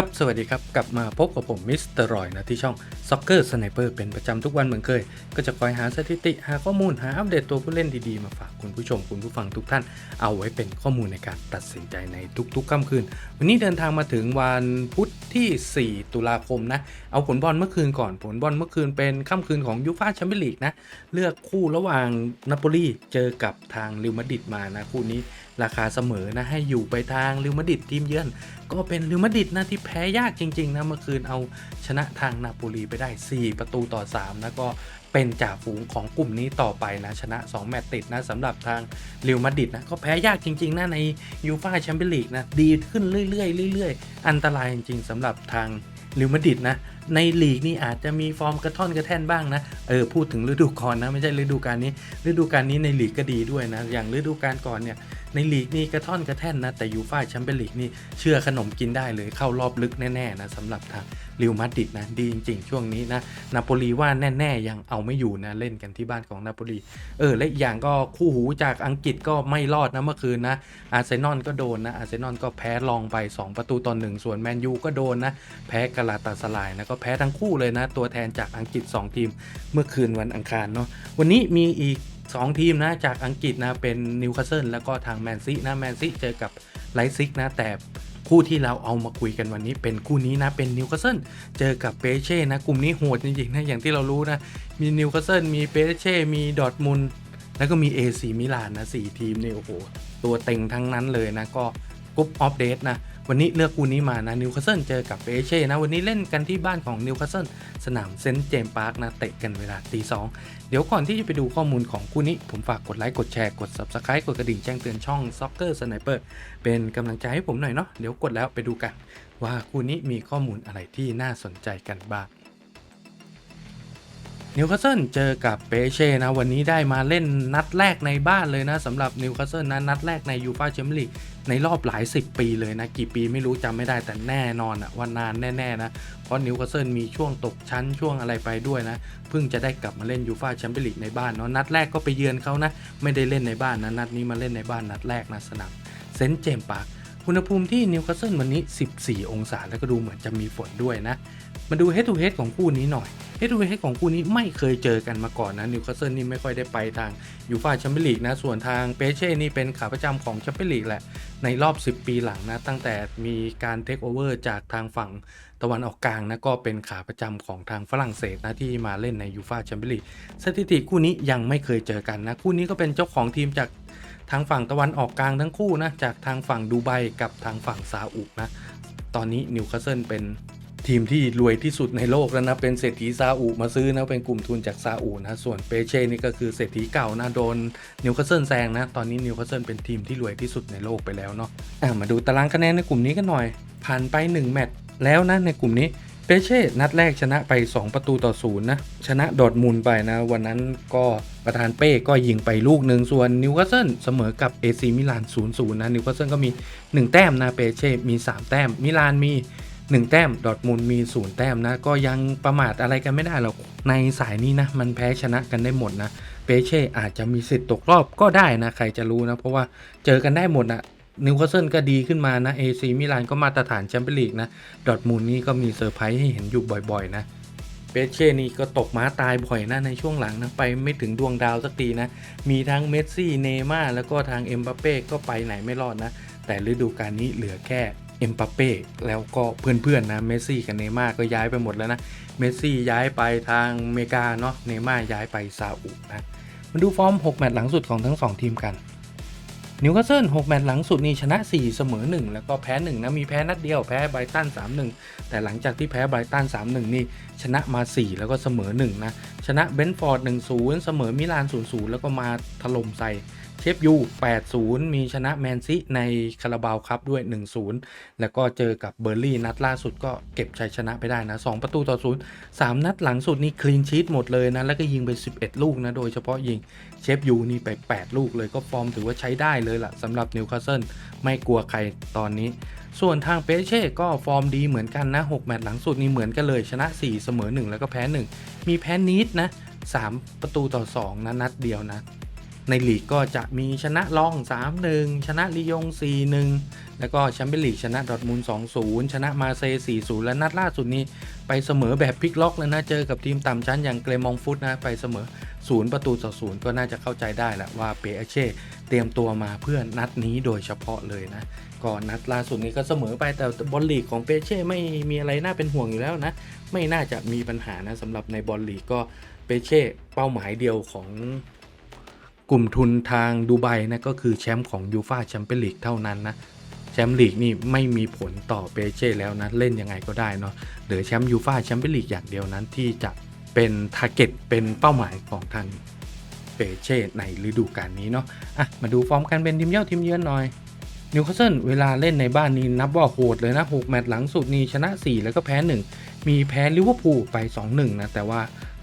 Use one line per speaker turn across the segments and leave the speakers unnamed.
ครับ สวัสดีครับ กลับมาพบกับผมมิสเตอร์รอยนะ ที่ช่อง Soccer Sniper เป็นประจำทุกวันเหมือนเคย ก็จะคอยหาสถิติ หาข้อมูลหาอัปเดตตัวผู้เล่นดี ๆ มาฝากคุณผู้ชมคุณผู้ฟังทุกท่าน เอาไว้เป็นข้อมูลในการตัดสินใจในทุกๆค่ำคืน วันนี้เดินทางมาถึงวันพุธที่ 4 ตุลาคมนะ เอาผลบอลเมื่อคืนก่อนผลบอลเมื่อคืนเป็นค่ำคืนของยูฟ่าแชมเปี้ยนลีกนะเลือกคู่ระหว่างนาโปลีเจอกับทางริวมาดริดมานะคู่นี้ ราคาเสมอนะให้อยู่ไปทางริวมาดิดทีมเยือน ก็เป็นริวมาดิดนะที่แพ้ยากจริงๆนะเมื่อคืนเอาชนะทางนาโปลีไปได้ 4 ประตูต่อ3นะก็เป็นจ่าฝูงของกลุ่มนี้ต่อไปนะชนะ 2 แมตช์ติดนะสำหรับทางริวมาดริดนะก็แพ้ยากจริงๆนะในยูฟ่าแชมเปี้ยนลีกนะดีขึ้นเรื่อยๆเรื่อยๆ อันตรายจริงๆสำหรับทางริวมาดริดนะในลีกนี่อาจจะมีฟอร์มกระท่อนกระแท่นบ้างนะเออพูดถึงฤดูกาลนะไม่ใช่ฤดูกาลนี้ฤดูกาลนี้ในลีกก็ดีด้วยนะอย่างฤดูกาลก่อนเนี่ย ในลีกนี่กระท่อนกระแท่นนะ แต่ยูฟ่าแชมเปี้ยนลีกนี่เชื่อขนมกินได้เลยเข้ารอบลึกแน่ๆนะสำหรับทางริวมาดริดนะดีจริงๆ ช่วงนี้นะนาโปลีว่าแน่ๆ ยังเอาไม่อยู่นะเล่นกันที่บ้านของนาโปลีเออและอีกอย่างก็คู่หูจากอังกฤษก็ไม่รอดนะเมื่อคืนนะอาร์เซนอลก็โดนนะอาร์เซนอลก็แพ้ลองไป 2 ประตูต่อหนึ่งส่วนแมนยูก็โดนนะแพ้กาลาตาสลายนะก็แพ้ทั้งคู่เลยนะ ตัวแทนจากอังกฤษ 2 ทีม เมื่อคืนวันอังคารเนาะวันนี้มีอีก 2 ทีมนะจากอังกฤษนะเป็นนิวคาสเซิลแล้วก็ทางแมนซีนะแมนซีเจอกับไลซิกนะแต่คู่ที่เราเอามาคุยกันวันนี้เป็นคู่นี้นะเป็นนิวคาสเซิลเจอกับเปเช่นะกลุ่มนี้โหดจริงๆนะอย่างที่เรารู้นะมีนิวคาสเซิลมีเปเช่มีดอทมุนแล้วก็มี AC มิลานนะสทีมนี่โอ้โหตัวเต็งทั้งนั้นเลยนะก็กรุ๊ปออฟเดตนะ วันนี้เลือกคู่นี้มานะนิวคาสเซิลเจอกับเอเช่นะ วันนี้เล่นกันที่บ้านของนิวคาสเซิลสนามเซนต์เจมส์พาร์คนะเตะกันเวลาตีสองเดี๋ยวก่อนที่จะไปดูข้อมูลของคู่นี้ ผมฝากกดไลค์กดแชร์กด Subscribe กดกระดิ่งแจ้งเตือนช่อง Soccer Sniper เป็นกำลังใจให้ผมหน่อยเนาะเดี๋ยวกดแล้วไปดูกัน ว่าคู่นี้มีข้อมูลอะไรที่น่าสนใจกันบ้าง นิวคาสเซิลเจอกับเปเช่นะวันนี้ได้มาเล่นนัดแรกในบ้านเลยนะสำหรับนิวคาสเซิลนะนัดแรกในยูฟาแชมเปี้ยนลีกในรอบหลาย 10 ปีเลยนะ กี่ปีไม่รู้จำไม่ได้แต่แน่นอนอะว่านานแน่ๆนะ เพราะนิวคาสเซิลมีช่วงตกชั้นช่วงอะไรไปด้วยนะ เพิ่งจะได้กลับมาเล่นยูฟาแชมเปี้ยนลีกในบ้านเนาะนัดแรกก็ไปเยือนเขานะ ไม่ได้เล่นในบ้านนะนัดนี้มาเล่นในบ้านนัดแรกนะสนามเซนต์เจมส์พาร์คอุณหภูมิที่นิวคาสเซิลวันนี้ 14 องศาแล้วก็ดูเหมือนจะมีฝนด้วยนะ มาดู head to head ของคู่นี้หน่อย head to head ของคู่นี้ไม่เคยเจอกันมาก่อนนะนิวคาสเซิลนี่ไม่ค่อยได้ไปทางยูฟาแชมเปี้ยนลีกนะ ส่วนทางเปเช่นี่เป็นขาประจำของแชมเปี้ยนลีกแหละ ในรอบ 10 ปีหลังนะ ตั้งแต่มีการเทคโอเวอร์จากทางฝั่งตะวันออกกลางนะ ก็เป็นขาประจำของทางฝรั่งเศสนะ ที่มาเล่นในยูฟาแชมเปี้ยนลีกสถิติคู่นี้ยังไม่เคยเจอกันนะ คู่นี้ก็เป็นเจ้าของทีมจากทางฝั่งตะวันออกกลางทั้งคู่นะจากทางฝั่งดูไบกับทางฝั่งซาอุนะตอนนี้นิวคาสเซิลเป็น ทีมที่รวยที่สุดในโลกแล้วนะเป็นเศรษฐีซาอุมาซื้อนะเป็นกลุ่มทุนจากซาอุนะส่วนเปเช่นี่ก็คือเศรษฐีเก่านะโดนนิวคาสเซิลแซงนะตอนนี้นิวคาสเซิลเป็นทีมที่รวยที่สุดในโลกไปแล้วเนาะอะมาดูตารางคะแนนในกลุ่มนี้กันหน่อย ผ่านไป 1 แมตช์แล้วนะในกลุ่มนี้เปเช่นัดแรกชนะไป 2 ประตูต่อศูนย์นะชนะดอร์ทมุนด์ไปนะ วันนั้นก็ประธานเป้ก็ยิงไปลูกหนึ่งส่วนนิวคาสเซิลเสมอกับเอซีมิลาน0-0นะนิวคาสเซิลก็มี 1 แต้มนะเปเช่มี 3 แต้มมิลานมี 1 แต้มดอทมุนด์มี 0 แต้มนะ ก็ยังประมาทอะไรกันไม่ได้หรอก ในสายนี้นะ มันแพ้ชนะกันได้หมดนะเปเช่อาจจะมีสิทธิ์ตกรอบก็ได้นะ ใครจะรู้นะ เพราะว่าเจอกันได้หมดนะนิวคาสเซิลก็ดีขึ้นมานะเอซีมิลานก็มาตรฐานแชมเปี้ยนลีกนะดอทมุนด์นี่ก็มีเซอร์ไพรส์ให้เห็นอยู่บ่อยๆนะเปเช่นี่ก็ตกม้าตายบ่อยนะในช่วงหลังนะไปไม่ถึงดวงดาวสักทีนะ มีทั้งเมสซี่เนย์ม่าแล้วก็ทางเอ็มบัปเป้ก็ไปไหนไม่รอดนะ แต่ฤดูกาลนี้เหลือแค่ เอ็มบัปเป้แล้วก็เพื่อนๆนะเมสซี่กับเนย์ม่าก็ย้ายไปหมดแล้วนะเมสซี่ย้ายไปทางอเมริกาเนาะเนย์ม่าย้ายไปซาอุนะมาดูฟอร์ม 6 แมตช์หลังสุดของทั้ง 2 ทีมกันนิวคาสเซิล6แมตช์หลังสุดนี่ชนะ 4 เสมอ 1 แล้วก็แพ้ 1 นะ มีแพ้นัดเดียวแพ้ไบรตัน 3-1 แต่หลังจากที่แพ้ไบรตัน 3-1 นี่ ชนะมา 4 แล้วก็เสมอ 1 นะ ชนะเบนฟอร์ด 1-0 เสมอมิลาน 0-0 แล้วก็มาถล่มใส่ เชฟยู8-0 มีชนะแมนซิในคาราบาวครับด้วย 1-0 แล้วก็เจอกับเบอร์ลี่นัดล่าสุดก็เก็บชัยชนะไปได้นะ 2 ประตูต่อ0 3นัดหลังสุดนี่คลีนชีตหมดเลยนะ แล้วก็ยิงไป 11 ลูกนะ โดยเฉพาะยิงเชฟยูนี่ไป 8 ลูกเลยก็ฟอร์มถือว่าใช้ได้เลยล่ะสำหรับนิวคาสเซิลไม่กลัวใครตอนนี้ส่วนทางเปเช่ก็ฟอร์มดีเหมือนกันนะ 6 แมตช์หลังสุดนี่เหมือนกันเลยชนะ 4 เสมอ 1 แล้วก็แพ้ 1 มีแพ้นิดนะ 3 ประตูต่อ 2 นะ นัดเดียวนะ ในลีกก็จะมีชนะลอง 3-1 ชนะลียง 4-1 แล้วก็แชมเปี้ยนลีกชนะดอทมุนด์2-0 ชนะมาเซย์4-0 และนัดล่าสุดนี้ ไปเสมอแบบพลิกล็อกเลยนะ เจอกับทีมต่ำชั้นอย่างเกรมองฟุตนะ ไปเสมอ 0 ประตูต่อ0ก็น่าจะเข้าใจได้แหละว่าเปเช่เตรียมตัวมาเพื่อนัดนี้โดยเฉพาะเลยนะก็นัดล่าสุดนี้ก็เสมอไปแต่บอลลีกของเปเช่ไม่มีอะไรน่าเป็นห่วงอยู่แล้วนะ ไม่น่าจะมีปัญหานะสำหรับในบอลลีกก็เปเช่เป้าหมายเดียวของ กลุ่มทุนทางดูไบนะก็คือแชมป์ของยูฟาแชมเปี้ยนลีกเท่านั้นนะแชมป์ลีกนี่ไม่มีผลต่อเปเช่แล้วนะเล่นยังไงก็ได้เนาะเหลือแชมป์ยูฟาแชมเปี้ยนลีกอย่างเดียวนั้นที่จะเป็นทาร์เก็ตเป็นเป้าหมายของทางเปเช่ในฤดูกาลนี้เนาะอะมาดูฟอร์มการเป็นทีมเย่าทีมเยือนหน่อยนิวคาสเซิลเวลาเล่นในบ้านนี้นับว่าโหดเลยนะ 6 แมตช์หลังสุดนี่ชนะ 4 แล้วก็แพ้ 1 มีแพ้ลิเวอร์พูลไป 2-1 นะ แต่ว่า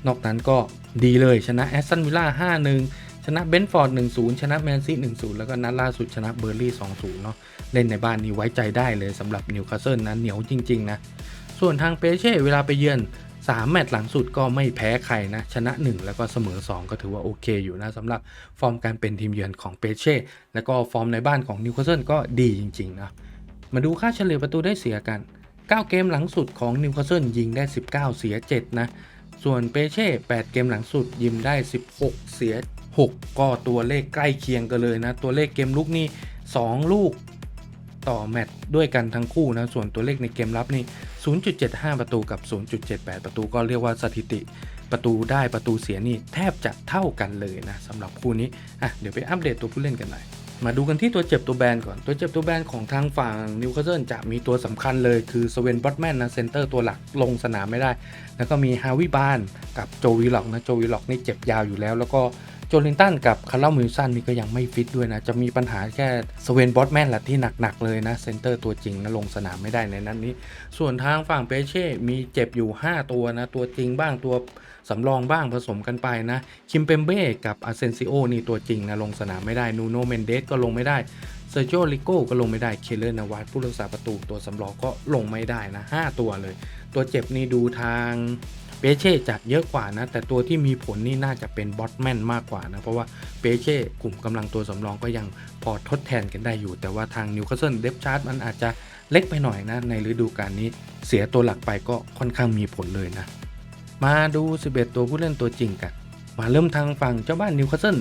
นอกนั้นก็ดีเลยชนะแอสตันวิลล่า 5-1 ชนะเบนฟอร์ด1-0 ชนะแมนซี1-0 แล้วก็นัดล่าสุดชนะเบอร์ลี่2-0 เนาะเล่นในบ้านนี้ไว้ใจได้เลยสำหรับนิวคาสเซิลนะเหนียวจริง ๆ นะ ส่วนทางเปเช่เวลาไปเยือน 3 แมตช์หลังสุดก็ไม่แพ้ใครนะ ชนะ 1 แล้วก็เสมอ 2 ก็ถือว่าโอเคอยู่นะสำหรับฟอร์มการเป็นทีมเยือนของเปเช่แล้วก็ฟอร์มในบ้านของนิวคาสเซิลก็ดีจริงๆนะมาดูค่าเฉลี่ยประตูได้เสียกัน 9 เกมหลังสุดของนิวคาสเซิลยิงได้ 19 เสีย 7 นะ ส่วนเปเช่ 8 เกมหลังสุดยิงได้ 16 เสีย 6 ก็ตัวเลขใกล้เคียงกันเลยนะ ตัวเลขเกมลุกนี่ 2 ลูกต่อแมตช์ด้วยกันทั้งคู่นะ ส่วนตัวเลขในเกมรับนี่ 0.75 ประตูกับ 0.78 ประตูก็เรียกว่าสถิติประตูได้ประตูเสียนี่แทบจะเท่ากันเลยนะสำหรับคู่นี้อะเดี๋ยวไปอัปเดตตัวผู้เล่นกันหน่อยมาดูกันที่ตัวเจ็บตัวแบนก่อน ตัวเจ็บตัวแบนของทางฝั่งนิวคาสเซิลจะมีตัวสำคัญเลยคือสเวนบอตแมนนะเซนเตอร์ตัวหลักลงสนามไม่ได้ แล้วก็มีฮาวิบานกับโจวิล็อกนะโจวิล็อกนี่เจ็บยาวอยู่แล้ว แล้วก็ โจลินตันกับคาร์ลมิลสันนี่ก็ยังไม่ฟิตด้วยนะ จะมีปัญหาแค่สเวนบอตแมนแหละที่หนัก ๆ เลยนะเซนเตอร์ตัวจริงนะลงสนามไม่ได้ในนั้นนี้ ส่วนทางฝั่งเปเช่มีเจ็บอยู่ 5 ตัวนะ ตัวจริงบ้างตัวสำรองบ้างผสมกันไปนะ คิมเปมเบ้กับอาเซนซิโอนี่ตัวจริงนะลงสนามไม่ได้นูโนเมนเดสก็ลงไม่ได้เซอร์โจลิโก้ก็ลงไม่ได้ เคเลอร์นวัตผู้รักษาประตูตัวสำรองก็ลงไม่ได้นะ 5 ตัวเลย ตัวเจ็บนี่ดูทาง เปเช่จะเยอะกว่านะ แต่ตัวที่มีผลนี่น่าจะเป็นบอสแมนมากกว่านะ เพราะว่าเปเช่กลุ่มกำลังตัวสำรองก็ยังพอทดแทนกันได้อยู่ แต่ว่าทางนิวคาสเซิลเดฟชาร์ตมันอาจจะเล็กไปหน่อยนะ ในฤดูกาลนี้เสียตัวหลักไปก็ค่อนข้างมีผลเลยนะ มาดู 11 ตัวผู้เล่นตัวจริงกัน มาเริ่มทางฝั่งเจ้าบ้านนิวคาสเซิล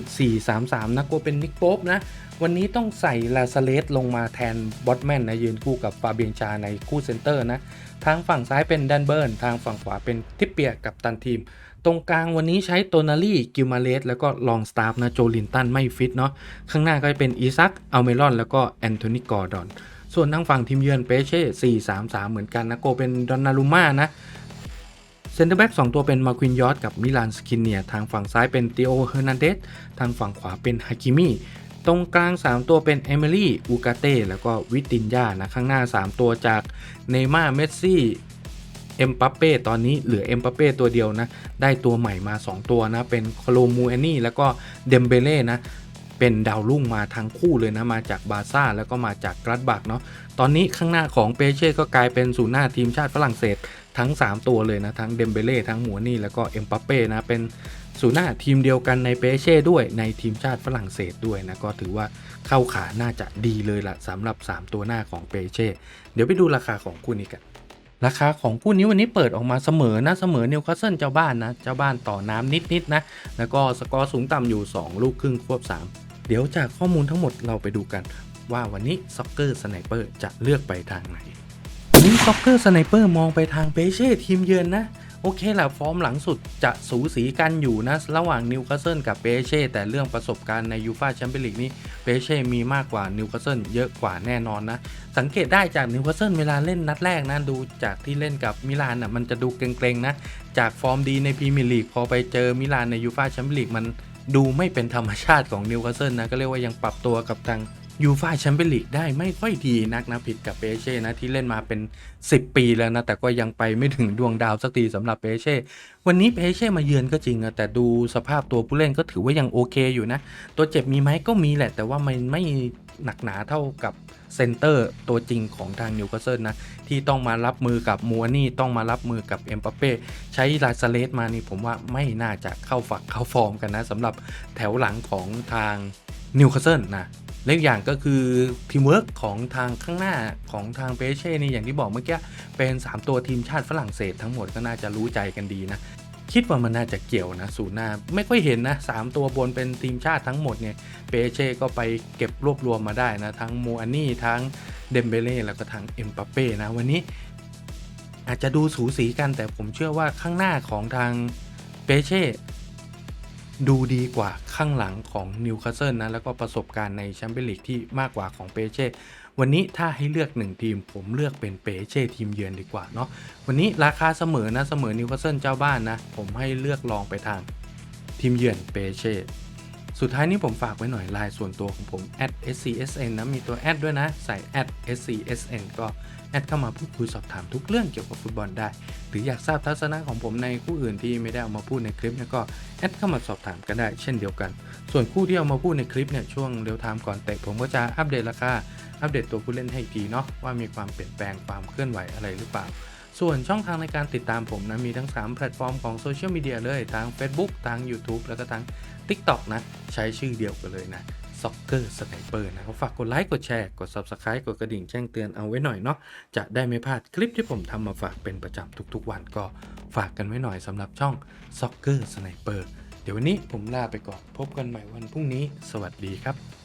4-3-3 นะกลัวเป็นนิกโป๊ปนะ วันนี้ต้องใส่ลาซาเลสลงมาแทนบอตแมนนะยืนคู่กับฟาเบียนชาในคู่เซนเตอร์นะ ทางฝั่งซ้ายเป็นดันเบิร์น ทางฝั่งขวาเป็นทิปเปียกับตันทีม ตรงกลางวันนี้ใช้โตนาลี่กิลมาเลสแล้วก็ลองสตาฟนะโจลินตันไม่ฟิตเนาะ ข้างหน้าก็จะเป็นอีซักอัลเมรอน แล้วก็แอนโทนีกอร์ดอน ส่วนทางฝั่งทีมเยือนเปเช่ 4-3-3 เหมือนกันนะโกเป็นดอนนารุม่านะ เซนเตอร์แบ็ก2ตัวเป็นมาควินยอร์ดกับมิลานสกินเนียทางฝั่งซ้ายเป็นติโอเฮอร์นันเดสทางฝั่งขวาเป็นฮากิมิตรงกลาง 3 ตัวเป็นเอมิลี่อูกาเต้แล้วก็วิตินยานะข้างหน้า 3 ตัวจากเนย์ม่าเมสซี่เอ็มปัปเป้ตอนนี้เหลือเอ็มปัปเป้ตัวเดียวนะ ได้ตัวใหม่มา 2 ตัวนะ เป็นโคโลมูเอนี่แล้วก็เดมเบเล่นะเป็นดาวรุ่งมาทั้งคู่เลยนะ มาจากบาร์ซ่าแล้วก็มาจากกรัดบักเนาะตอนนี้ข้างหน้าของเปเช่ก็กลายเป็นศูนย์หน้าทีมชาติฝรั่งเศส ทั้ง 3 ตัวเลยนะ ทั้งเดมเบเล่ทั้งหัวนี่แล้วก็เอ็มปัปเป้นะ เป็นศูนย์หน้าทีมเดียวกันในเปเช่ด้วยในทีมชาติฝรั่งเศสด้วยนะ ก็ถือว่าเข้าขาน่าจะดีเลยละสำหรับ 3 ตัวหน้าของเปเช่เดี๋ยวไปดูราคาของคู่นี้กันราคาของคู่นี้วันนี้เปิดออกมาเสมอนะเสมอนิวคาสเซิลเจ้าบ้านนะเจ้าบ้านต่อน้ำนิดๆนะแล้วก็สกอร์สูงต่ำอยู่ 2 ลูกครึ่งควบ 3 เดี๋ยวจากข้อมูลทั้งหมดเราไปดูกัน ว่าวันนี้ซ็อกเกอร์สไนเปอร์จะเลือกไปทางไหน วันนี้ซ็อกเกอร์สไนเปอร์มองไปทางเปเช่ทีมเยือนนะ โอเคแหละฟอร์มหลังสุดจะสูสีกันอยู่นะ ระหว่างนิวคาสเซิลกับเปเช่แต่เรื่องประสบการณ์ในยูฟาแชมเปี้ยนลีกนี้เปเช่มีมากกว่านิวคาสเซิลเยอะกว่าแน่นอนนะ สังเกตได้จากนิวคาสเซิลเวลาเล่นนัดแรกนะดูจากที่เล่นกับมิลานอะมันจะดูเกรงๆนะ จากฟอร์มดีในพรีเมียร์ลีกพอไปเจอมิลานในยูฟาแชมเปี้ยนลีกมันดูไม่เป็นธรรมชาติของนิวคาสเซิลนะก็เรียกว่ายังปรับตัวกับทาง ยูฟาแชมเปี้ยนลีกได้ไม่ค่อยดีนักนะผิดกับเปเช่นะที่เล่นมาเป็น 10 ปีแล้วนะ แต่ก็ยังไปไม่ถึงดวงดาวสักทีสำหรับเปเช่วันนี้เปเช่มาเยือนก็จริงนะแต่ดูสภาพตัวผู้เล่นก็ถือว่ายังโอเคอยู่นะ ตัวเจ็บมีไหมก็มีแหละ แต่ว่ามันไม่หนักหนาเท่ากับเซนเตอร์ตัวจริงของทางนิวคาสเซิลนะ ที่ต้องมารับมือกับมัวนี่ต้องมารับมือกับเอ็มปาเป้ใช้ลาซาเลสมานี่ผมว่าไม่น่าจะเข้าฝักเข้าฟอร์มกันนะสำหรับแถวหลังของทางนิวคาสเซิลนะ เล็กอย่างก็คือทีมเวิร์กของทางข้างหน้าของทางเปเช่นี่อย่างที่บอกเมื่อกี้เป็น 3 ตัวทีมชาติฝรั่งเศสทั้งหมดก็น่าจะรู้ใจกันดีนะ คิดว่ามันน่าจะเกี่ยวนะสูนหน้าไม่ค่อยเห็นนะสามตัวบนเป็นทีมชาติทั้งหมดเนี่ยเปเช่ก็ไปเก็บรวบรวมมาได้นะ ทั้งมูอานี่ทั้งเดมเบเล่แล้วก็ทั้งเอ็มปาเป้นะวันนี้ อาจจะดูสูสีกันแต่ผมเชื่อว่าข้างหน้าของทางเปเช่ ดูดีกว่าข้างหลังของนิวคาสเซิลนะ แล้วก็ประสบการณ์ในแชมเปี้ยนลีกที่มากกว่าของเปเช่ วันนี้ถ้าให้เลือกหนึ่งทีม ผมเลือกเป็นเปเช่ทีมเยือนดีกว่าเนาะวันนี้ราคาเสมอนะเสมอนิวคาสเซิลเจ้าบ้านนะ ผมให้เลือกลองไปทางทีมเยือนเปเช่ สุดท้ายนี้ผมฝากไว้หน่อยไลน์ส่วนตัวของผม @scsn นะ มีตัวแอดด้วยนะ ใส่ @scsn ก็แอดเข้ามาพูดคุยสอบถามทุกเรื่องเกี่ยวกับฟุตบอลได้ หรืออยากทราบทัศนะของผมในคู่อื่นที่ไม่ได้เอามาพูดในคลิปเนี่ยก็แอดเข้ามาสอบถามกันได้เช่นเดียวกัน ส่วนคู่ที่เอามาพูดในคลิปเนี่ยช่วงเรียวไทม์ก่อนเตะผมก็จะอัปเดตราคาอัปเดตตัวผู้เล่นให้ทีเนาะว่ามีความเปลี่ยนแปลงความเคลื่อนไหวอะไรหรือเปล่า ส่วนช่องทางในการติดตามผมนะมีทั้ง 3 แพลตฟอร์มของโซเชียลมีเดียเลยทั้ง Facebook ทั้ง YouTube แล้วก็ทั้ง TikTok นะ ใช้ชื่อเดียวกันเลยนะ Soccer Sniper นะฝากกดไลค์กดแชร์กด Subscribe กดกระดิ่งแจ้งเตือนเอาไว้หน่อยเนาะจะได้ไม่พลาดคลิปที่ผมทำมาฝากเป็นประจำทุกๆวันก็ฝากกันไว้หน่อยสำหรับช่อง Soccer Sniper เดี๋ยววันนี้ผมลาไปก่อนพบกันใหม่วันพรุ่งนี้ สวัสดีครับ